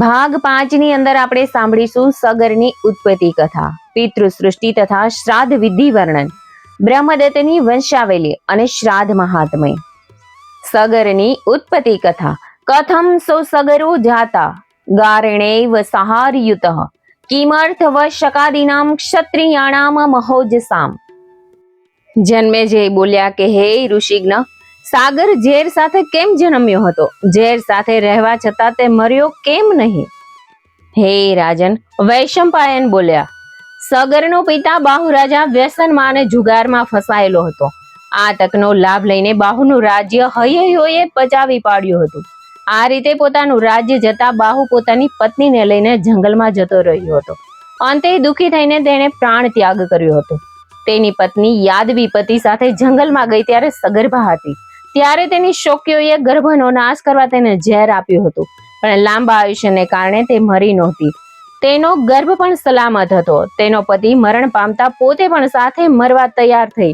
ભાગ પાંચની અંદર આપણે સાંભળીશું સગરની ઉત્પત્તિ કથા, પિતૃસૃષ્ટિ તથા શ્રાદ્ધ વિધિ વર્ણન, બ્રહ્મદત્તની વંશાવલી અને શ્રાદ્ધ મહાત્મય. સગરની ઉત્પત્તિ કથા, કથમ સો સગરો જાતા, ગારણેવ સહારયુત કિમર્થ શકાદીનામ ક્ષત્રિયાણામ મહોજસામ. જન્મે જે બોલ્યા કે હે ઋષિજ્ઞ સાગર ઝેર સાથે કેમ જન્મ્યો હતો? ઝેર સાથે રહેવા છતાં તે મર્યો કેમ નહીં? હે રાજન, વૈશંપાયન બોલ્યા. સગરનો પિતા બાહુરાજા વ્યસનમાં જુગારમાં ફસાયેલો હતો. આ તકનો લાભ લઈને બાહુનું રાજ્ય હૈયે પચાવી પાડ્યું હતું. આ રીતે પોતાનું રાજ્ય જતા બાહુ પોતાની પત્નીને લઈને જંગલમાં જતો રહ્યો હતો. અંતે દુઃખી થઈને તેણે પ્રાણ ત્યાગ કર્યો હતો. તેની પત્ની યાદવી પતિ સાથે જંગલમાં ગઈ ત્યારે સગર્ભા હતી. ત્યારે તેની શોકીઓએ ગર્ભનો નાશ કરવા તેને ઝેર આપ્યું હતું. પણ લાંબા આયુષ્યને કારણે તે મરી નહોતી. તેનો ગર્ભ પણ સલામત હતો. તેનો પતિ મરણ પામતા પોતે પણ સાથે મરવા તૈયાર થઈ.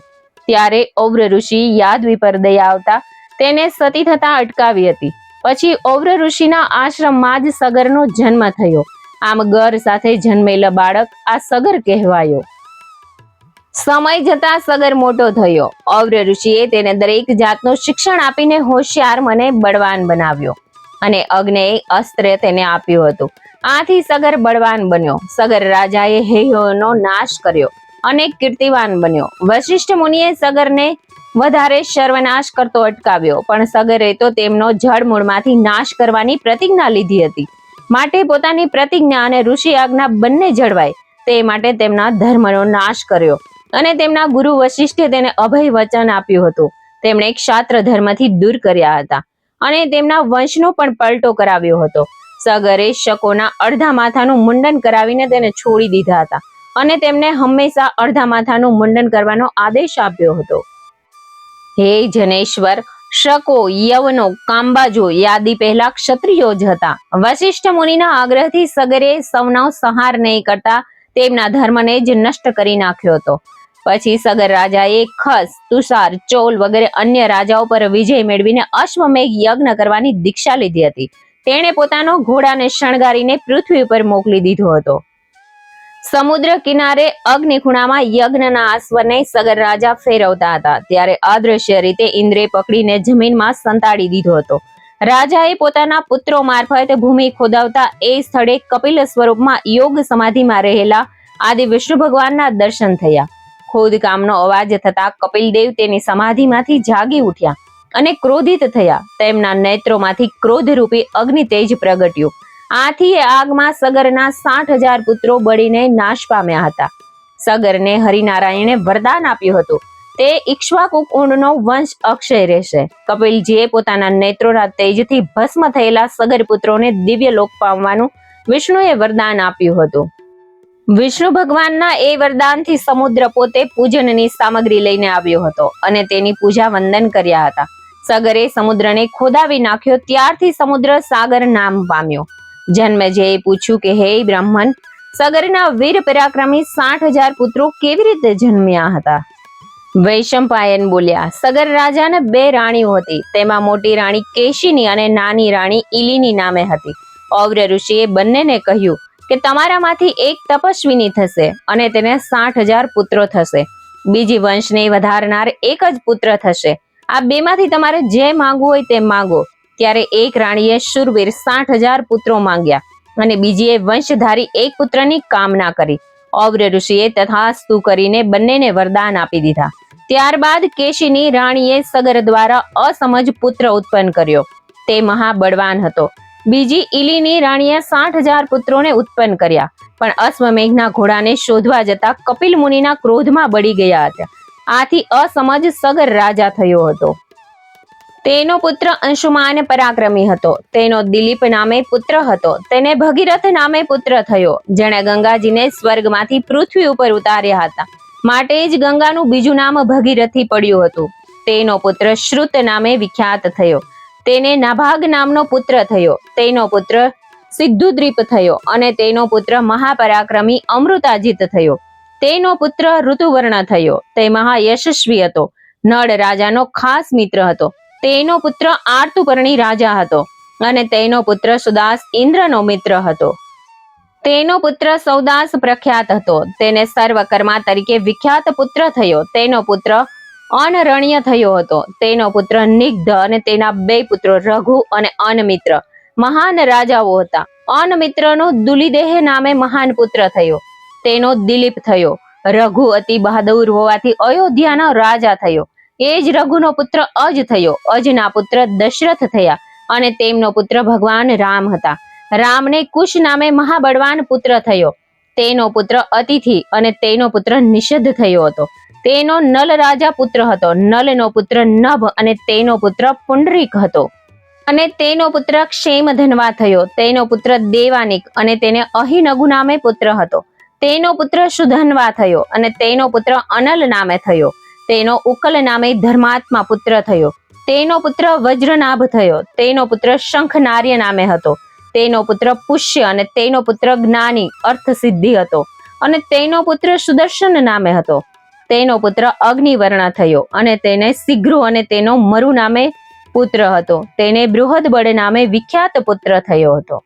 ત્યારે ઔવ્ર ઋષિ યાદવી પર દયા આવતા તેને સતી થતા અટકાવી હતી. પછી ઔવ્ર ઋષિના આશ્રમમાં જ સગરનો જન્મ થયો. આમ ગર સાથે જન્મેલા બાળક આ સગર કહેવાયો. સમય જતા સગર મોટો થયો. ઔવ્ર ઋષિએ તેને દરેક જાતનું શિક્ષણ આપીને હોશિયાર મને બળવાન બનાવ્યો અને અગ્નિ અસ્ત્ર તેને આપ્યું હતું. આથી સગર બળવાન બન્યો. સગર રાજાએ હેયોનો નાશ કર્યો અને કીર્તિવાન બન્યો. વશિષ્ઠ મુનિએ સગરને વધારે સર્વનાશ કરતો અટકાવ્યો, પણ સગરે તો તેમનો જળમૂળમાંથી નાશ કરવાની પ્રતિજ્ઞા લીધી હતી. માટે પોતાની પ્રતિજ્ઞા અને ઋષિ આજ્ઞા બંને જળવાય, તે માટે તેમના ધર્મનો નાશ કર્યો. અને તેમના ગુરુ વશિષ્ઠે તેને અભય વચન આપ્યું હતું. તેમણે ક્ષાત્ર ધર્મથી દૂર કર્યા હતા અને તેમના વંશનો પણ પલટો કરાવ્યો હતો. સગરે શકોના અડધા માથાનું મુંડન કરાવીને તેને છોડી દીધા હતા અને તેમને હંમેશા અડધા માથાનું મુંડન કરવાનો આદેશ આપ્યો હતો. હે જનેશ્વર, શકો, યવનો કાંબાજો યાદી પહેલા ક્ષત્રિયો જ હતા. વશિષ્ઠ મુનિના આગ્રહથી સગરે સૌનો સંહાર નહીં કરતા તેમના ધર્મને જ નષ્ટ કરી નાખ્યો હતો. પછી સગર રાજાએ ખસ, તુષાર, ચોલ વગેરે અન્ય રાજાઓ પર વિજય મેળવીને અશ્વમેઘ યજ્ઞ કરવાની દીક્ષા લીધી હતી. તેણે પોતાનો ઘોડાને શણગારીને પૃથ્વી પર મોકલી દીધો હતો. સમુદ્ર કિનારે અગ્નિ ખૂણામાં યજ્ઞના આશ્વને સગર રાજા ફેરવતા હતા. ત્યારે અદ્રશ્ય રીતે ઇન્દ્રે પકડીને જમીનમાં સંતાડી દીધો હતો. રાજાએ પોતાના પુત્રો મારફત ભૂમિ ખોદાવતા એ સ્થળે કપિલ સ્વરૂપમાં યોગ સમાધિમાં રહેલા આદિ વિષ્ણુ ભગવાનના દર્શન થયા. ખોદકામનો અવાજ થતા કપિલદેવ તેની સમાધિમાંથી જાગી ઉઠ્યા અને ક્રોધિત થયા. તેમના નેત્રોમાંથી ક્રોધરૂપી અગ્નિ તેજ પ્રગટ્યું. આથી આગમાં સગરના સાઠ હજાર પુત્રો બળીને નાશ પામ્યા હતા. સગરને હરિનારાયણે વરદાન આપ્યું હતું. તે ઇક્ષ્વાકુ કુંડનો વંશ અક્ષય રહેશે. કપિલજીએ પોતાના નેત્રોના તેજથી ભસ્મ થયેલા સગર પુત્રોને દિવ્ય લોક પામવાનું વિષ્ણુએ વરદાન આપ્યું હતું. વિષ્ણુ ભગવાનના એ વરદાનથી સમુદ્ર પોતે પૂજનની સામગ્રી લઈને આવ્યો હતો અને તેની પૂજા વંદન કર્યા હતા. સગરે સમુદ્રને ખોદાવી નાખ્યો, ત્યારથી સમુદ્ર સાગર નામ પામ્યો. જન્મેજયે પૂછ્યું કે, હે બ્રાહ્મણ, સગરના વીર પરાક્રમી સાઠ હજાર પુત્રો કેવી રીતે જન્મ્યા હતા? વૈશંપાયન બોલ્યા, સગર રાજાને બે રાણીઓ હતી. તેમાં મોટી રાણી કેશીની અને નાની રાણી ઇલીની નામે હતી. ઔવ્ર ઋષિએ બંનેને કહ્યું કે તમારામાંથી એક તપસ્વીની થશે અને તેને સાઠ હજાર પુત્રો થશે. બીજી વંશને વધારનાર એક જ પુત્ર થશે. આ બેમાંથી તમારે જે માંગવું હોય તે માંગો. ત્યારે એક રાણીએ શુરવીર સાઠ હજાર પુત્રો માંગ્યા અને બીજીએ વંશધારી એક પુત્રની કામના કરી. ઔવ્ર ઋષિએ તથાસ્તુ કરીને બંનેને વરદાન આપી દીધા. ત્યારબાદ કેશીની રાણીએ સગર દ્વારા અસમજ પુત્ર ઉત્પન્ન કર્યો. તે મહાબળવાન હતો. બીજી ઇલીની રાણીએ સાઠ હજાર પુત્રોને ઉત્પન્ન કર્યા, પણ અશ્વમેઘના ઘોડાને શોધવા જતા કપિલ મુનિના ક્રોધમાં બળી ગયા હતા. આથી અસમજ સગર રાજા થયો હતો. તેનો પુત્ર અંશુમાન પરાક્રમી હતો. તેનો દિલીપ નામે પુત્ર હતો. તેને ભગીરથ નામે પુત્ર થયો, જેણે ગંગાજીને સ્વર્ગમાંથી પૃથ્વી ઉપર ઉતાર્યા હતા. માટે જ ગંગાનું બીજું નામ ભગીરથી પડ્યું હતું. તેનો પુત્ર શ્રુત નામે વિખ્યાત થયો. તેને નાભાગ નામનો પુત્ર થયો. તેનો પુત્ર સિદ્ધુદ્રીપ થયો અને તેનો પુત્ર મહાપરાક્રમી અમૃતાજીત થયો. તેનો પુત્ર ઋતુવર્ણ થયો. તે મહાયશસ્વી હતો. નળ રાજાનો ખાસ મિત્ર હતો. તેનો પુત્ર આર્તુપર્ણી રાજા હતો અને તેનો પુત્ર સુદાસ ઇન્દ્રનો મિત્ર હતો. તેનો પુત્ર સૌદાસ પ્રખ્યાત હતો. તેને સર્વકર્મા તરીકે વિખ્યાત પુત્ર થયો. તેનો પુત્ર અનરણ્ય થયો હતો. તેનો પુત્ર નિગ્ધ અને તેના બે પુત્રો રઘુ અને અનમિત્ર. મહાન રાજાઓ હતા. અનમિત્રનો દુલિદેહ નામે મહાન પુત્ર થયો. તેનો દિલીપ થયો. રઘુ અતિ બહાદુર હોવાથી અયોધ્યાનો રાજા થયો. એ જ રઘુનો પુત્ર અજ થયો. અજના પુત્ર દશરથ થયા અને તેમનો પુત્ર ભગવાન રામ હતા. રામને કુશ નામે મહાબળવાન પુત્ર થયો. તેનો પુત્ર અતિથિ અને તેનો પુત્ર નિષદ્ધ થયો હતો. તેનો નલ રાજા પુત્ર હતો નલનો પુત્ર નભ અને તેનો પુત્ર પુંડરીક હતો અને તેનો પુત્ર ક્ષેમ ધનવા થયો તેનો પુત્ર દેવાનિક અને તેને અહિનગુ નામે પુત્ર હતો તેનો પુત્ર સુધનવા થયો અને તેનો પુત્ર અનલ નામે થયો તેનો ઉકલ નામે ધર્માત્મા પુત્ર થયો તેનો પુત્ર વજ્રનાભ થયો તેનો પુત્ર શંખનાર્ય નામે હતો તેનો પુત્ર પુષ્ય અને તેનો પુત્ર જ્ઞાની અર્થ સિદ્ધિ હતો અને તેનો પુત્ર સુદર્શન નામે હતો તેનો પુત્ર અગ્નિવર્ણ થયો અને તેને શીઘ્રો અને તેનો મરુ નામે પુત્ર હતો. તેને બૃહદબળ નામે વિખ્યાત પુત્ર થયો હતો.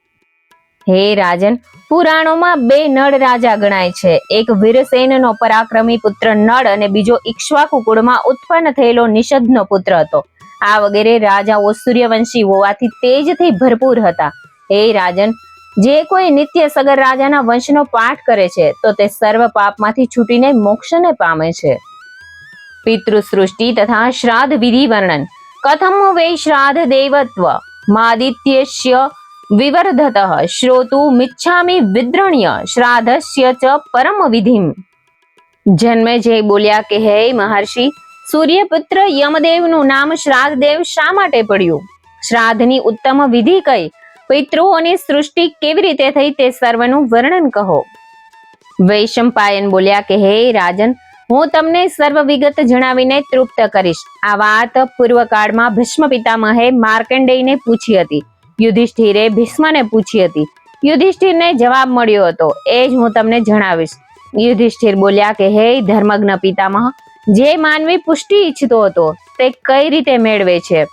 હે રાજન, પુરાણોમાં બે નળ રાજા ગણાય છે. એક વીરસેનનો પરાક્રમી પુત્ર નળ અને બીજો ઇક્ષ્વાકુ કુળમાં ઉત્પન્ન થયેલો નિષદનો પુત્ર હતો. આ વગેરે રાજાઓ સૂર્યવંશી હોવાથી તેજથી ભરપૂર હતા. હે રાજન જે કોઈ નિત્ય સગર રાજાના વંશનો પાઠ કરે છે, તો તે સર્વ પાપમાંથી છૂટીને મોક્ષને પામે છે. પિતૃ તથા શ્રાદ્ધ વિધિ વર્ણન. કથમ વે શ્રાદ્ધ દેવત્વ. માદિત્યસ્ય વિવર્ધત. શ્રોતુ મિચ્છામી વિદ્રણ્ય. શ્રાદ્ધસ્ય ચ પરમ વિધિમ. જન્મે જય બોલ્યા કે, હે મહર્ષિ, સૂર્યપુત્ર યમદેવનું નામ શ્રાદ્ધદેવ શા માટે પડ્યું? શ્રાદ્ધની ઉત્તમ વિધિ કઈ? પિતૃઓની સૃષ્ટિ કેવી રીતે થઈ તે સર્વનું વર્ણન કહો. વૈશંપાયન બોલ્યા કે, હે રાજન, હું તમને સર્વ વિગત જણાવીને તૃપ્ત કરીશ. આ વાત પૂર્વકાળમાં ભીષ્મ પિતામહે માર્કંડેયને પૂછી હતી. યુધિષ્ઠિરે ભીષ્મને પૂછી હતી. યુધિષ્ઠિરને જવાબ મળ્યો હતો, એ જ હું તમને જણાવીશ. યુધિષ્ઠિર બોલ્યા કે, હે ધર્મજ્ઞ પિતામહ, જે માનવી પુષ્ટિ ઈચ્છતો હતો તે કઈ રીતે મેળવે છે?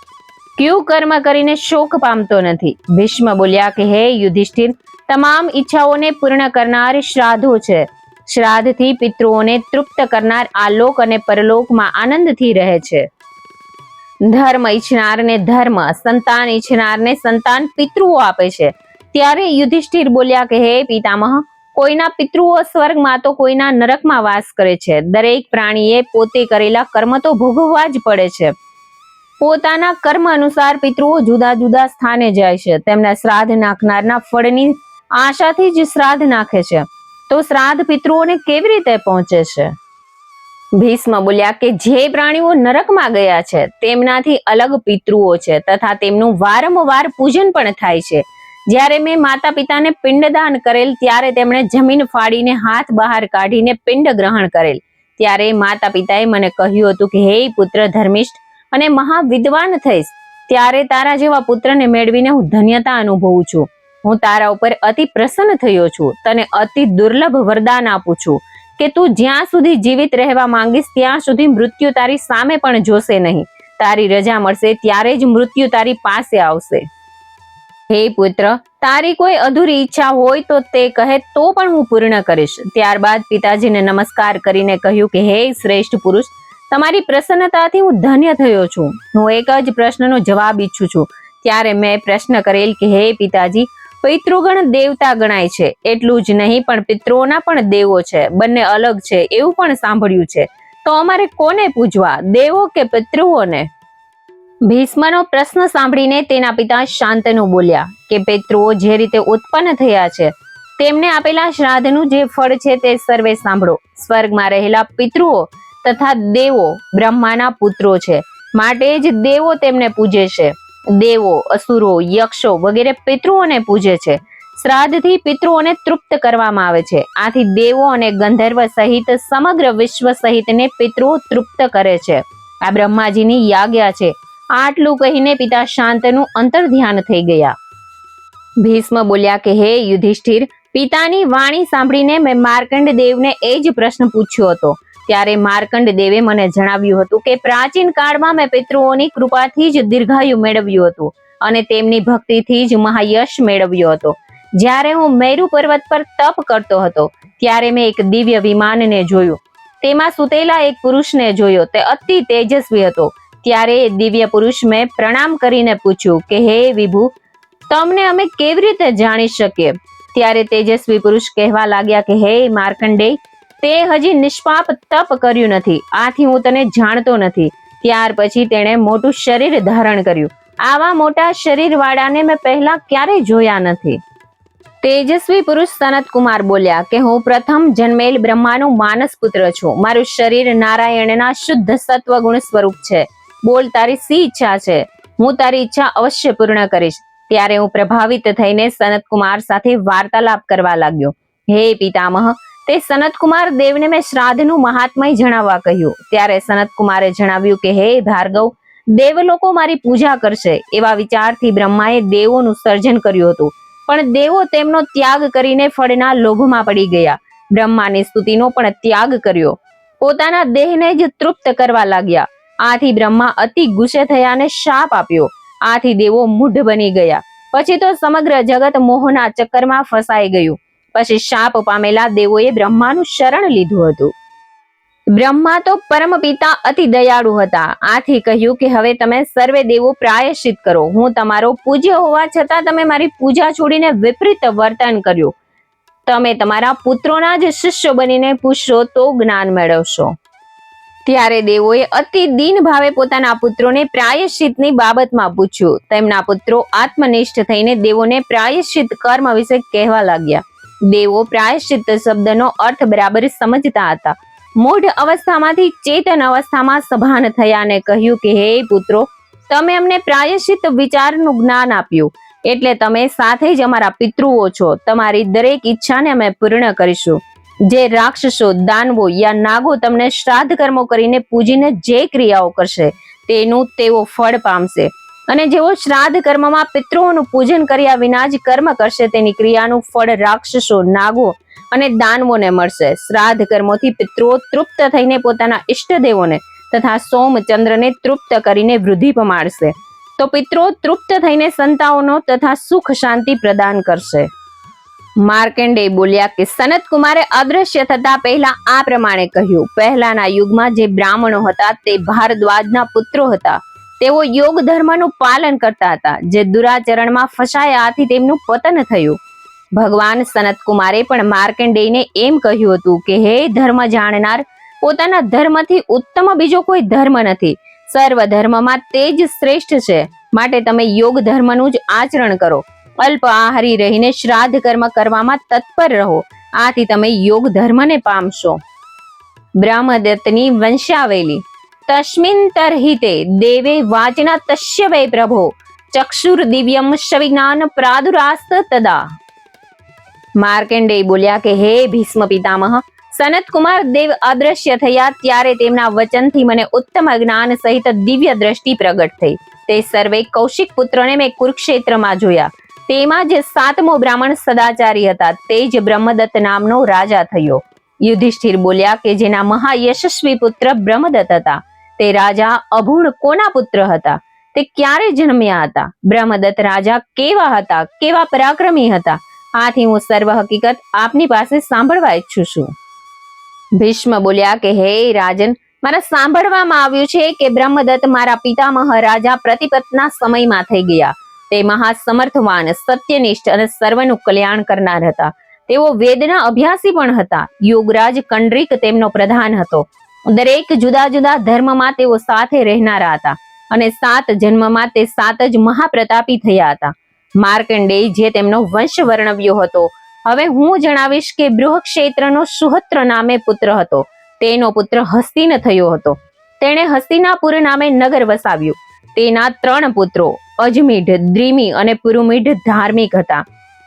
ક્યુ કર્મ કરીને શોક પામતો નથી. ભીષ્મ બોલ્યા કે, હે યુધિષ્ઠિર, તમામ ઈચ્છાઓને પૂર્ણ કરનાર શ્રાદ્ધો છે. શ્રાદ્ધથી પિતૃઓને તૃપ્ત કરનાર આ અને પરલોકમાં આનંદથી રહે છે. ધર્મ ઈચ્છનારને ધર્મ, સંતાન ઈચ્છનારને સંતાન પિતૃઓ આપે છે. ત્યારે યુધિષ્ઠિર બોલ્યા કે, હે પિતામહ, કોઈના પિતૃઓ સ્વર્ગમાં તો કોઈના નરકમાં વાસ કરે છે. દરેક પ્રાણીએ પોતે કરેલા કર્મ તો ભોગવવા જ પડે છે. પોતાના કર્મ અનુસાર પિતૃઓ જુદા જુદા સ્થાને જાય છે. તેમના શ્રાદ્ધ નાખનારના ફળની આશાથી જ શ્રાદ્ધ નાખે છે. તો શ્રાદ્ધ પિતૃઓને કેવી રીતે પહોંચે છે? ભીષ્મ બોલ્યા કે જે પ્રાણીઓ નરકમાં ગયા છે, તેમનાથી અલગ પિતૃઓ છે તથા તેમનું વારંવાર પૂજન પણ થાય છે. જ્યારે મેં માતા પિતાને પિંડદાન કરેલ, ત્યારે તેમણે જમીન ફાડીને હાથ બહાર કાઢીને પિંડ ગ્રહણ કરેલ. ત્યારે માતા પિતાએ મને કહ્યું હતું કે, હે પુત્ર ધર્મિષ્ઠ અને મહાવિદ્વાન થઈશ. ત્યારે તારા જેવા પુત્રને મેળવીને હું ધન્યતા અનુભવું છું. હું તારા ઉપર અતિ પ્રસન્ન થયો છું. તને અતિ દુર્લભ વરદાન આપું છું. કે તું જ્યાં સુધી જીવિત રહેવા માંગીશ, ત્યાં સુધી મૃત્યુ તારી સામે પણ જોશે નહીં. તારી રજા મળશે, ત્યારે જ મૃત્યુ તારી પાસે આવશે. હે પુત્ર, તારી કોઈ અધૂરી ઈચ્છા હોય તો તે કહે, તો પણ હું પૂર્ણ કરીશ. ત્યારબાદ પિતાજીને નમસ્કાર કરીને કહ્યું કે, હે શ્રેષ્ઠ પુરુષ તમારી પ્રસન્નતાથી હું ધન્ય થયો છું. હું એક જ પ્રશ્નનો જવાબ ઈચ્છું છું. ત્યારે મેં પ્રશ્ન કરેલ કે, હે પિતાજી, પિતૃગણ દેવતા ગણાય છે. એટલું જ નહીં, પણ પિતૃઓના પણ દેવો છે. બંને અલગ છે. એવું પણ સાંભળ્યું છે. તો અમારે કોને પૂજવા? દેવો કે પિતૃઓને? ભીષ્મનો પ્રશ્ન સાંભળીને તેના પિતા શાંતનુ બોલ્યા કે, પિતૃઓ જે રીતે ઉત્પન્ન થયા છે, તેમને આપેલા શ્રાદ્ધનું જે ફળ છે તે સર્વે સાંભળો. સ્વર્ગમાં રહેલા પિતૃઓ તથા દેવો બ્રહ્માના પુત્રો છે. માટે જ દેવો તેમને પૂજે છે. દેવો, અસુરો, યક્ષો વગેરે પિતૃઓને પૂજે છે. શ્રાદ્ધથી પિતૃઓને તૃપ્ત કરવામાં આવે છે. આથી દેવો અને ગંધર્વ સહિત સમગ્ર વિશ્વ સહિતને પિતૃઓ તૃપ્ત કરે છે. આ બ્રહ્માજીની યાજ્ઞા છે. આટલું કહીને પિતા શાંતનું અંતર ધ્યાન થઈ ગયા. ભીષ્મ બોલ્યા કે, હે યુધિષ્ઠિર, પિતાની વાણી સાંભળીને મેં માર્કંડ દેવને એ જ પ્રશ્ન પૂછ્યો હતો. ત્યારે માર્કંડ દેવે મને જણાવ્યું હતું કે પ્રાચીન કાળમાં મેં પિતૃઓની કૃપાથી જ દીર્ઘાયુ મેળવ્યું હતું અને તેમની ભક્તિથી જ મહાયશ મેળવ્યો હતો. જ્યારે હું મેરુ પર્વત પર તપ કરતો હતો, ત્યારે મેં એક દિવ્ય વિમાનને જોયું. તેમાં સુતેલા એક પુરુષને જોયો. તે અતિ તેજસ્વી હતો. ત્યારે એ દિવ્ય પુરુષ મેં પ્રણામ કરીને પૂછ્યું કે, હે વિભુ, તમને અમે કેવી રીતે જાણી શકીએ? ત્યારે તેજસ્વી પુરુષ કહેવા લાગ્યા કે, હે માર્કંડેય તે હજી નિષ્પાપ તપ કર્યું નથી. આથી હું તને જાણતો નથી. ત્યાર પછી તેણે મોટું શરીર ધારણ કર્યું. આવા મોટા શરીરવાળાને મેં પહેલા ક્યારેય જોયા નથી. તેજસ્વી પુરુષ સનત કુમાર બોલ્યા કે, હું પ્રથમ જન્મેલ બ્રહ્માનું માનસ પુત્ર છું. મારું શરીર નારાયણના શુદ્ધ સત્વ ગુણ સ્વરૂપ છે. બોલ, તારી સી ઈચ્છા છે? હું તારી ઈચ્છા અવશ્ય પૂર્ણ કરીશ. ત્યારે હું પ્રભાવિત થઈને સનત કુમાર સાથે વાર્તાલાપ કરવા લાગ્યો. હે પિતામહ તે સનતકુમાર દેવને મેં શ્રાદ્ધનું મહાત્મય જણાવવા કહ્યું. ત્યારે સનતકુમારે જણાવ્યું કે, હે ભાર્ગવ, દેવ લોકો મારી પૂજા કરશે. એવા વિચારથી બ્રહ્માએ દેવોનું સર્જન કર્યું હતું. પણ દેવો તેમનો ત્યાગ કરીને ફળના લોભમાં પડી ગયા. બ્રહ્માની સ્તુતિનો પણ ત્યાગ કર્યો. પોતાના દેહને જ તૃપ્ત કરવા લાગ્યા. આથી બ્રહ્મા અતિ ગુસ્સે થયા અને શાપ આપ્યો. આથી દેવો મૂઢ બની ગયા. પછી તો સમગ્ર જગત મોહના ચક્કરમાં ફસાઈ ગયું. પછી શાપ પામેલા દેવોએ બ્રહ્માનું શરણ લીધું હતું. બ્રહ્મા તો પરમ પિતા અતિ દયાળુ હતા. આથી કહ્યું કે હવે તમે સર્વે દેવો પ્રાયશ્ચિત કરો. હું તમારો પૂજ્ય હોવા છતાં તમે મારી પૂજા છોડીને વિપરીત વર્તન કર્યું. તમે તમારા પુત્રોના જ શિષ્ય બનીને પૂછશો તો જ્ઞાન મેળવશો. ત્યારે દેવોએ અતિ દીન ભાવે પોતાના પુત્રોને પ્રાયશ્ચિતની બાબતમાં પૂછ્યું. તેમના પુત્રો આત્મનિષ્ઠ થઈને દેવોને પ્રાયશ્ચિત કર્મ વિશે કહેવા લાગ્યા. દેવો પ્રાયશ્ચિત શબ્દનો અર્થ બરાબર સમજતા હતા. મૂઢ અવસ્થામાંથી ચેતન અવસ્થામાં સભાન થયા અને કહ્યું કે, હે પુત્રો, તમે અમને પ્રાયશ્ચિત વિચારનું જ્ઞાન આપ્યું. એટલે તમે સાથે જ અમારા પિતૃઓ છો. તમારી દરેક ઈચ્છાને અમે પૂર્ણ કરીશું. જે રાક્ષસો, દાનવો યા નાગો તમને શ્રાદ્ધ કર્મો કરીને પૂજીને જે ક્રિયાઓ કરશે, તેનું તેઓ ફળ પામશે. અને જેઓ શ્રાદ્ધ કર્મમાં પિતૃઓનું પૂજન કર્યા વિના જ કર્મ કરશે, તેની ક્રિયાનું ફળ રાક્ષસો નાગો અને દાનવોને મળશે. શ્રાદ્ધ કર્મોથી પિતૃઓ તૃપ્ત થઈને પોતાના ઈષ્ટદેવોને તથા સોમચંદ્રને તૃપ્ત કરીને વૃદ્ધિ પમાડશે. તો પિતૃઓ તૃપ્ત થઈને સંતાઓનો તથા સુખ શાંતિ પ્રદાન કરશે. માર્કેન્ડે બોલ્યા કે સનત કુમારે અદ્રશ્ય થતા પહેલા આ પ્રમાણે કહ્યું. પહેલાના યુગમાં જે બ્રાહ્મણો હતા તે ભારદ્વાજના પુત્રો હતા. તેઓ યોગ ધર્મનું પાલન કરતા હતા, જે દુરાચરણમાં ફસાયા આથી તેમનું પતન થયું. ભગવાન સનત કુમારે પણ માર્કંડેયને એમ કહ્યું હતું કે, હે ધર્મ જાણનાર, પોતાના ધર્મથી ઉત્તમ બીજો કોઈ ધર્મ નથી. સર્વ ધર્મમાં તે જ શ્રેષ્ઠ છે. માટે તમે યોગ ધર્મનું જ આચરણ કરો. અલ્પ આહારી રહીને શ્રાદ્ધ કર્મ કરવામાં તત્પર રહો. આથી તમે યોગ ધર્મને પામશો. બ્રહ્મદત્તની વંશાવેલી. તસ્મિન તર્હિતે દેવે વાચના તસ્ય વૈ પ્રભો ચક્ષુર દિવ્યમ શવિજ્ઞાન પ્રાદુરાસ્ત તદા માર્કંડેય બોલ્યા કે હે ભીષ્મ પિતામહ સનત કુમાર દેવ અદ્રશ્ય થયા ત્યારે તેમના વચનથી મને ઉત્તમ જ્ઞાન સહિત દિવ્ય દ્રષ્ટિ પ્રગટ થઈ. તે સર્વે કૌશિક પુત્રને મેં કુરુક્ષેત્રમાં જોયા. તેમાં જે સાતમો બ્રાહ્મણ સદાચારી હતા, તે જ બ્રહ્મદત્ત નામનો રાજા થયો. યુધિષ્ઠિર બોલ્યા કે જેના મહાયશસ્વી પુત્ર બ્રહ્મદત્ત હતા. તે રાજા અભૂણ કોના પુત્ર હતા? તે ક્યારે જન્મ્યા હતા? બ્રહ્મદત્ત રાજા કેવા હતા? કેવા પરાક્રમી હતા? આથી હું સર્વ હકીકત આપની પાસે સાંભળવા ઈચ્છું છું. ભીષ્મ બોલ્યા કે, હે રાજન, મારા સાંભળવામાં આવ્યું છે કે બ્રહ્મદત્ત મારા પિતામહ રાજા પ્રતિપતના સમયમાં થઈ ગયા. તે મહાસમર્થવાન, સત્યનિષ્ઠ અને સર્વનું કલ્યાણ કરનાર હતા. તેઓ વેદના અભ્યાસી પણ હતા. યોગરાજ કંડ્રિક તેમનો પ્રધાન હતો. દરેક જુદા જુદા ધર્મમાં તેઓ સાથે રહેનારા હતા અને સાત જન્મમાં તે સાત જ મહાપ્રતાપી થયા હતા. માર્કંડેય જે તેમનો વંશ વર્ણવ્યો હતો. હવે હું જણાવીશ કે બૃહક્ષેત્રનો સુહત્ર નામે પુત્ર હતો. તેનો પુત્ર હસ્તિન થયો હતો. તેણે હસ્તિનાપુર નામે નગર વસાવ્યું. તેના ત્રણ પુત્રો, અજમીઢ, દ્રિમી અને પુરુમીઢ ધાર્મિક હતા.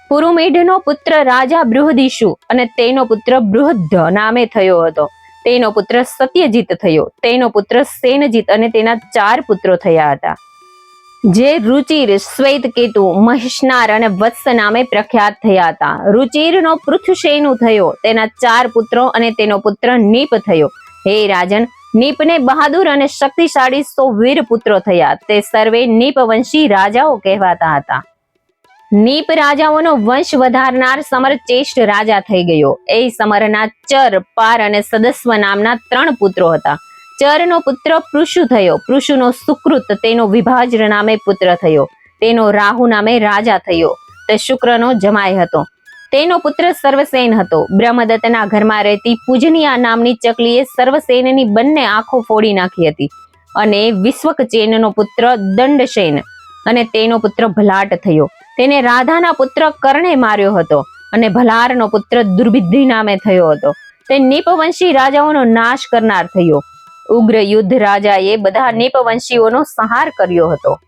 પુરુમીઢનો પુત્ર રાજા બૃહદીશુ અને તેનો પુત્ર બૃહદ્ધ નામે થયો હતો. તેનો પુત્ર સત્યજીત થયો. તેનો પુત્ર સેનજીત અને તેના ચાર પુત્રો થયા હતા. જે રુચિર શ્વેતકેતુ મહિષ્નાર અને વત્સ નામે પ્રખ્યાત થયા હતા. રુચિરનો પૃથુશેનુ થયો? તેના ચાર પુત્રો અને તેનો પુત્ર નીપ થયો. હે રાજન, નીપને બહાદુર અને શક્તિશાળી સો વીર પુત્રો થયા. તે સર્વે નીપવંશી રાજાઓ કહેવાતા હતા. નીપ રાજાઓનો વંશ વધારનાર સમર ચેષ્ટ રાજા થઈ ગયો. એ સમરના ચર, પાર અને સદસ્વ નામના ત્રણ પુત્રો હતા. ચરનો પુત્ર પૃષુ થયો. પૃષુનો સુકૃત, તેનો વિભાજ્ર નામે પુત્ર થયો. તેનો રાહુ નામે રાજા થયો. તે શુક્રનો જમાય હતો. તેનો પુત્ર સર્વસેન હતો. બ્રહ્મદત્તના ઘરમાં રહેતી પૂજનીયા નામની ચકલીએ સર્વસેનની બંને આંખો ફોડી નાખી હતી અને વિશ્વકચેનનો પુત્ર દંડસેન અને તેનો પુત્ર ભલાટ થયો. તેને રાધાના પુત્ર કર્ણે માર્યો હતો અને ભલારનો પુત્ર દુર્બિદ્ધિ નામે થયો હતો. તે નીપવંશી રાજાઓનો નાશ કરનાર થયો. ઉગ્ર યુદ્ધ રાજાએ બધા નીપવંશીઓનો સંહાર કર્યો હતો.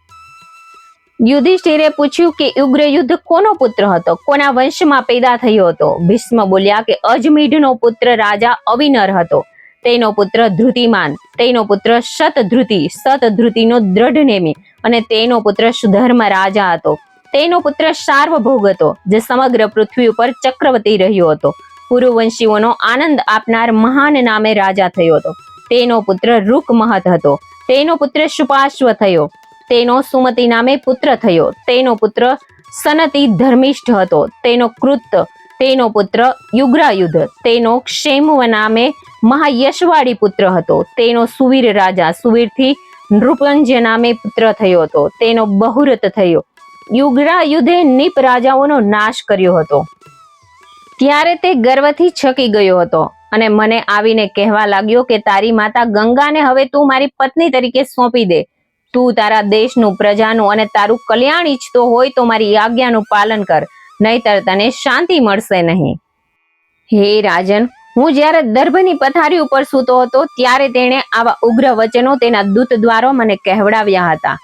યુધિષ્ઠિરે પૂછ્યું કે ઉગ્ર યુદ્ધ કોનો પુત્ર હતો? કોના વંશમાં પેદા થયો હતો? ભીષ્મ બોલ્યા કે અજમીઢનો પુત્ર રાજા અવિનર હતો. તેનો પુત્ર ધૃતિમાન, તેનો પુત્ર શતધૃતિ શતધૃતિનો દ્રઢનેમી અને તેનો પુત્ર સુધર્મ રાજા હતો. તેનો પુત્ર સાર્વભોગ હતો, જે સમગ્ર પૃથ્વી ઉપર ચક્રવર્તી રહ્યો હતો. પુરુવંશીઓનો આનંદ આપનાર મહાન નામે રાજા થયો હતો. તેનો પુત્ર રૂક મહત હતો. તેનો પુત્ર શુપાશ્વ થયો. તેનો સુમતિ નામે પુત્ર થયો. તેનો પુત્ર સનતી ધર્મિષ્ઠ હતો. તેનો કૃત, તેનો પુત્ર યુગ્રાયુધ તેનો ક્ષેમવ નામે મહાયશવાળી પુત્ર હતો. તેનો સુવીર રાજા સુવીરથી નૃપંજ્ય નામે પુત્ર થયો હતો. તેનો બહુરત થયો. યુગ્રાયુધે નીપ રાજાઓનો નાશ કર્યો હતો. ત્યારે તે ગર્વથી છકી ગયો હતો અને મને આવીને કહેવા લાગ્યો કે તારી માતા ગંગાને હવે તું મારી પત્ની તરીકે સોંપી દે. તું તારા દેશનું પ્રજાનું અને તારું કલ્યાણ ઈચ્છતો હોય તો મારી આજ્ઞાનું પાલન કર, નહીતર તને શાંતિ મળશે નહીં. હે રાજન, હું જ્યારે દર્ભની પથારી ઉપર સૂતો હતો ત્યારે તેણે આવા ઉગ્ર વચનો તેના દૂત દ્વારા મને કહેવડાવ્યા હતા.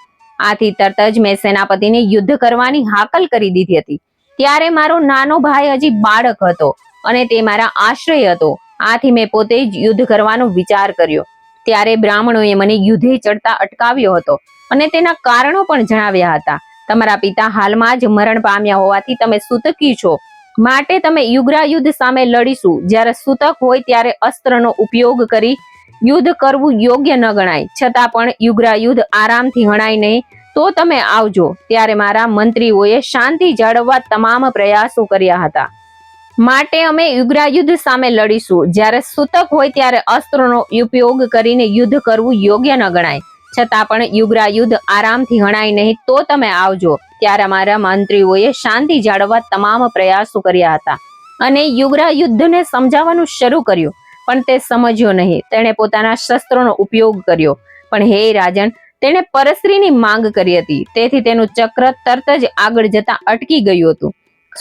આથી તરત જ મેં સેનાપતિને યુદ્ધ કરવાની હાકલ કરી દીધી હતી. ત્યારે મારો નાનો ભાઈ હજી બાળક હતો અને તે મારા આશ્રય હતો. આથી મેં પોતે જ યુદ્ધ કરવાનો વિચાર કર્યો. ત્યારે બ્રાહ્મણોએ મને યુદ્ધે ચડતા અટકાવ્યો હતો અને તેના કારણો પણ જણાવ્યા હતા. તમારા પિતા હાલમાં જ મરણ પામ્યા હોવાથી તમે સૂતકી છો. માટે તમે યુગ્રા યુદ્ધ સામે લડીશું. જ્યારે સૂતક હોય ત્યારે અસ્ત્રનો ઉપયોગ કરી યુદ્ધ કરવું યોગ્ય ન ગણાય. છતાં પણ યુગ્રા યુદ્ધ આરામથી હણાય નહીં. તો તમે આવજો. ત્યારે મારા મંત્રીઓએ શાંતિ જાળવવા તમામ પ્રયાસો કર્યા હતા. માટે અમે યુગરા યુદ્ધ સામે લડીશું. જ્યારે સૂતક હોય ત્યારે અસ્ત્રોનો ઉપયોગ કરીને યુદ્ધ કરવું યોગ્ય ન ગણાય. છતાં પણ યુગ્રા યુદ્ધ આરામથી હણાય નહીં, તો તમે આવજો. ત્યારે અમારા મંત્રીઓએ શાંતિ જાળવવા તમામ પ્રયાસો કર્યા હતા. અને યુગ્રા યુદ્ધને સમજાવવાનું શરૂ કર્યું. પણ તે સમજ્યો નહીં. તેણે પોતાના શસ્ત્રોનો ઉપયોગ કર્યો. પણ હે રાજન, તેણે પરસ્ત્રીની માંગ કરી હતી. તેથી તેનું ચક્ર તરત જ આગળ જતા અટકી ગયું હતું.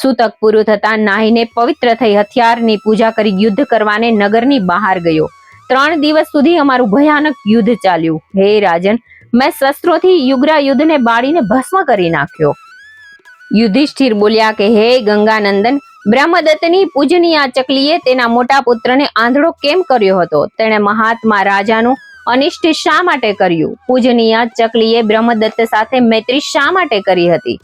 સૂતક પૂરું થતા નાહીને પવિત્ર થઈ હથિયારની પૂજા કરી યુદ્ધ કરવાને નગરની બહાર ગયો. ત્રણ દિવસ સુધી અમારું ભયાનક યુદ્ધ ચાલ્યું. હે રાજન, મેં શસ્ત્રોથી યુગ્રા યુદ્ધને બાળીને ભસ્મ કરી નાખ્યો. યુધિષ્ઠિર બોલ્યા કે, હે ગંગાનંદન બ્રહ્મદત્તની પૂજનીય ચકલીએ તેના મોટા પુત્રને આંધળો કેમ કર્યો હતો? તેણે મહાત્મા રાજાનું અનિષ્ટ શા માટે કર્યું? પૂજનીય ચકલીએ બ્રહ્મદત્ત સાથે મૈત્રી શા માટે કરી હતી?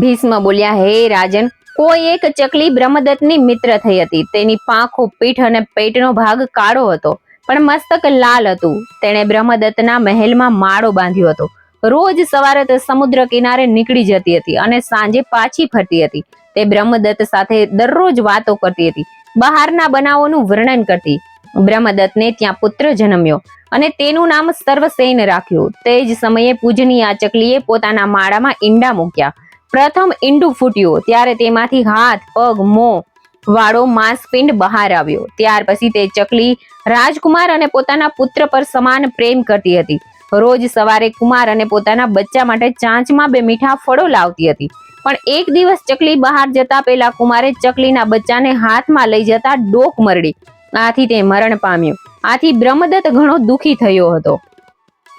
ભીષ્મ બોલ્યા, હે રાજન, કોઈ એક ચકલી બ્રહ્મદત્તની મિત્ર થઈ હતી. તેની પાંખો પીઠ અને પેટનો ભાગ કાળો હતો, પણ મસ્તક લાલ હતું. તેણે બ્રહ્મદત્તના મહેલમાં માળો બાંધ્યો હતો. રોજ સવારે તે સમુદ્ર કિનારે નીકળી જતી હતી અને સાંજે પાછી ફરતી હતી. તે બ્રહ્મદત્ત સાથે દરરોજ વાતો કરતી હતી. બહારના બનાવોનું વર્ણન કરતી. બ્રહ્મદત્તને ત્યાં પુત્ર જન્મ્યો અને તેનું નામ સર્વસેન રાખ્યું. તે જ સમયે પૂજની આ ચકલીએ પોતાના માળામાં ઈંડા મૂક્યા. પ્રથમ ઈંડું ફૂટ્યું, ત્યારે તેમાંથી હાથ, પગ, મોં, વાળો માંસપિંડ બહાર આવ્યો. ત્યાર પછી તે ચકલી, રાજકુમાર અને પોતાના પુત્ર પર સમાન પ્રેમ કરતી હતી. રોજ સવારે કુમાર અને પોતાના બચ્ચા માટે ચાંચમાં બે મીઠા ફળો લાવતી હતી. પણ એક દિવસ ચકલી બહાર જતા પહેલા કુમારે ચકલીના બચ્ચાને હાથમાં લઈ જતા ડોક મરડી. આથી તે મરણ પામ્યું. આથી બ્રહ્મદત્ત ઘણો દુખી થયો હતો.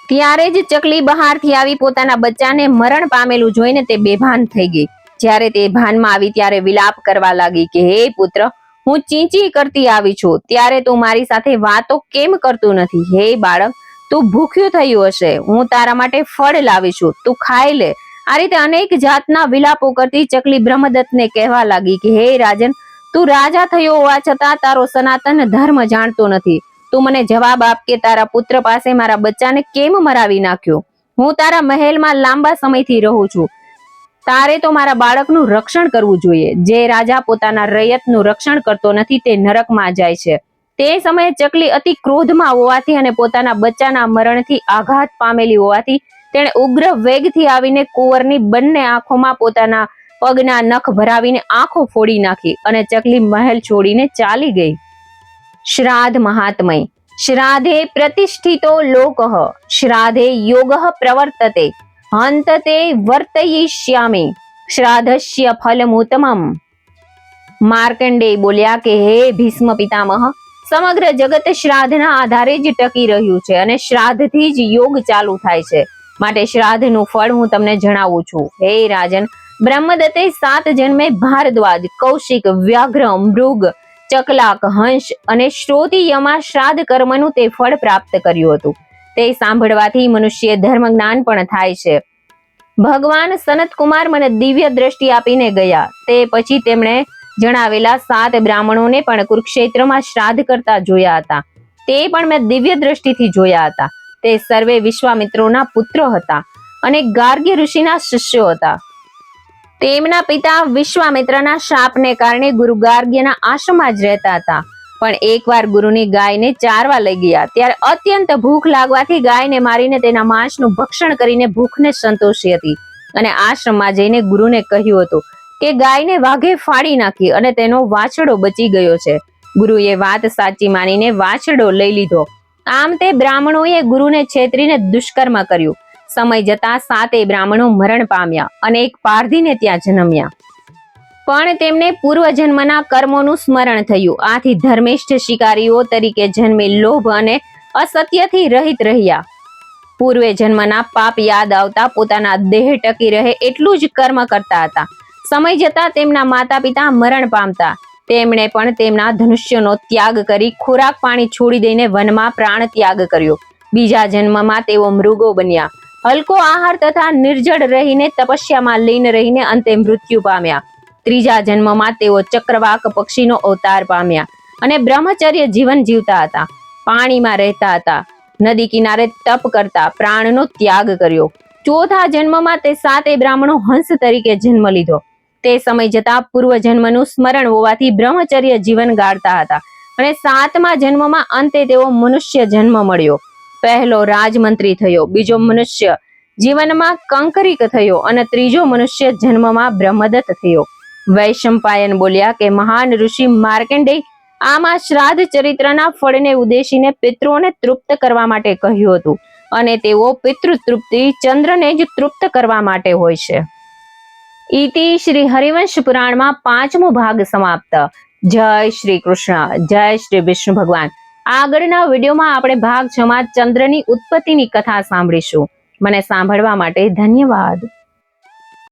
ત્યારે જ ચકલી બહારથી આવી પોતાના બચ્ચાને મરણ પામેલું જોઈને તે બેભાન થઈ ગઈ. જ્યારે તે ભાનમાં આવી ત્યારે વિલાપ કરવા લાગી કે, હે પુત્ર, હું ચીંચી કરતી આવી છું. ત્યારે તું મારી સાથે વાતો કેમ કરતું નથી? હે બાળક તું ભૂખ્યું થયું હશે. હું તારા માટે ફળ લાવી છું તું ખાઈ લે. આ રીતે અનેક જાતના વિલાપો કરતી ચકલી બ્રહ્મદત્તને કહેવા લાગી કે, હે રાજન, તું રાજા થયો હોવા છતાં તારો સનાતન ધર્મ જાણતો નથી. તું મને જવાબ આપ કે તારા પુત્ર પાસે મારા બચ્ચાને કેમ મરાવી નાખ્યો? હું તારા મહેલમાં લાંબા સમયથી રહું છું. તારે તો મારા બાળકનું રક્ષણ કરવું જોઈએ. જે રાજા પોતાના રૈયતનું રક્ષણ કરતો નથી તે નરકમાં જાય છે. તે સમયે ચકલી અતિ ક્રોધમાં હોવાથી અને પોતાના બચ્ચાના મરણથી આઘાત પામેલી હોવાથી તેણે ઉગ્ર વેગથી આવીને કુંવરની બંને આંખોમાં પોતાના પગના નખ ભરાવીને આંખો ફોડી નાખી અને ચકલી મહેલ છોડીને ચાલી ગઈ. શ્રાદ્ધ મહાત્મય. શ્રાદ્ધે પ્રતિષ્ઠિતો લોકઃ. શ્રાદ્ધે યોગઃ પ્રવર્તતે. હંતતે વર્તયિષ્યામિ. શ્રાદ્ધસ્ય ફલમુત્તમમ માર્કંડે બોલ્યા કે, હે ભીષ્મ પિતામહ સમગ્ર જગત શ્રાદ્ધના આધારે જ ટકી રહ્યું છે અને શ્રાદ્ધથી જ યોગ ચાલુ થાય છે. માટે શ્રાદ્ધનું ફળ હું તમને જણાવું છું. હે રાજન, બ્રહ્મદત્તે સાત જન્મે ભારદ્વાજ, કૌશિક, વ્યાઘ્ર, મૃગ, ચકલાક, હંસ અને શ્રોતિયમાં શ્રાદ્ધ કર્મનું તે ફળ પ્રાપ્ત કર્યું હતું. તે સાંભળવાથી મનુષ્ય ધર્મ જ્ઞાન પણ થાય છે. ભગવાન સનત કુમાર મને દિવ્ય દ્રષ્ટિ આપીને ગયા. તે પછી તેમણે જણાવેલા સાત બ્રાહ્મણોને પણ કુરુક્ષેત્રમાં શ્રાદ્ધ કરતા જોયા હતા. તે પણ મેં દિવ્ય દ્રષ્ટિથી જોયા હતા. તે સર્વે વિશ્વામિત્રોના પુત્રો હતા અને ગાર્ગ્ય ઋષિના શિષ્યો હતા. તેમના પિતા વિશ્વામિત્રના શાપને કારણે ગુરુ ગાર્ગ્યના આશ્રમમાં જ રહેતા હતા. પણ એકવાર ગુરુની ગાયને ચારવા લઈ ગયા, ત્યારે અત્યંત ભૂખ લાગવાથી ગાયને મારીને તેના માંસનું ભક્ષણ કરીને ભૂખને સંતોષી હતી. અને આશ્રમમાં જઈને ગુરુને કહ્યું હતું કે ગાયને વાઘે ફાડી નાખી અને તેનો વાછડો બચી ગયો છે. ગુરુએ વાત સાચી માનીને વાછડો લઈ લીધો. આમ તે બ્રાહ્મણોએ ગુરુને છેતરીને દુષ્કર્મ કર્યું. સમય જતા સાતે બ્રાહ્મણો મરણ પામ્યા અને એક પારધીને ત્યાં જન્મ્યા. પણ તેમને પૂર્વજન્મના કર્મોનું સ્મરણ થયું. આથી ધર્મિષ્ઠ શિકારીઓ તરીકે જન્મી લોભ અને અસત્યથી રહિત રહ્યા. પૂર્વે જન્મના પાપ યાદ આવતા પોતાના દેહ ટકી રહે એટલું જ કર્મ કરતા હતા. સમય જતા તેમના માતા પિતા મરણ પામતા. તેમણે પણ તેમના ધનુષ્યનો ત્યાગ કરી ખોરાક પાણી છોડી દઈને વનમાં પ્રાણ ત્યાગ કર્યો. બીજા જન્મમાં તેઓ મૃગો બન્યા. હલકો આહાર તથા નિર્જળ રહીને તપસ્યામાં લીન રહીને અંતે મૃત્યુ પામ્યા. ત્રીજા જન્મમાં તેઓ ચક્રવાક પક્ષીનો અવતાર પામ્યા અને બ્રહ્મચર્ય જીવન જીવતા હતા. પાણીમાં રહેતા હતા. નદી કિનારે તપ કરતા પ્રાણનો ત્યાગ કર્યો. ચોથા જન્મમાં તે સાતે બ્રાહ્મણો હંસ તરીકે જન્મ લીધો. તે સમય જતા પૂર્વ જન્મનું સ્મરણ હોવાથી બ્રહ્મચર્ય જીવન ગાળતા હતા અને સાતમા જન્મમાં અંતે તેઓ મનુષ્ય જન્મ મળ્યો. પહેલો રાજમંત્રી થયો, બીજો મનુષ્ય જીવનમાં કંકરિક થયો અને ત્રીજો મનુષ્ય જન્મમાં બ્રહ્મદત્ત થયો. વૈશંપાયન બોલ્યા કે, મહાન ઋષિ માર્કંડેય આમાં શ્રાદ્ધ ચરિત્રના ફળને ઉદ્દેશીને પિતૃઓને તૃપ્ત કરવા માટે કહ્યું હતું અને તેઓ પિતૃ તૃપ્તિ ચંદ્રને જ તૃપ્ત કરવા માટે હોય છે. ઇતિ શ્રી હરિવંશ પુરાણમાં પાંચમો ભાગ સમાપ્ત. જય શ્રી કૃષ્ણ. જય શ્રી વિષ્ણુ ભગવાન. આગળના વિડીયોમાં આપણે ભાગ છમાં ચંદ્રની ઉત્પત્તિની કથા સાંભળીશું. મને સાંભળવા માટે ધન્યવાદ.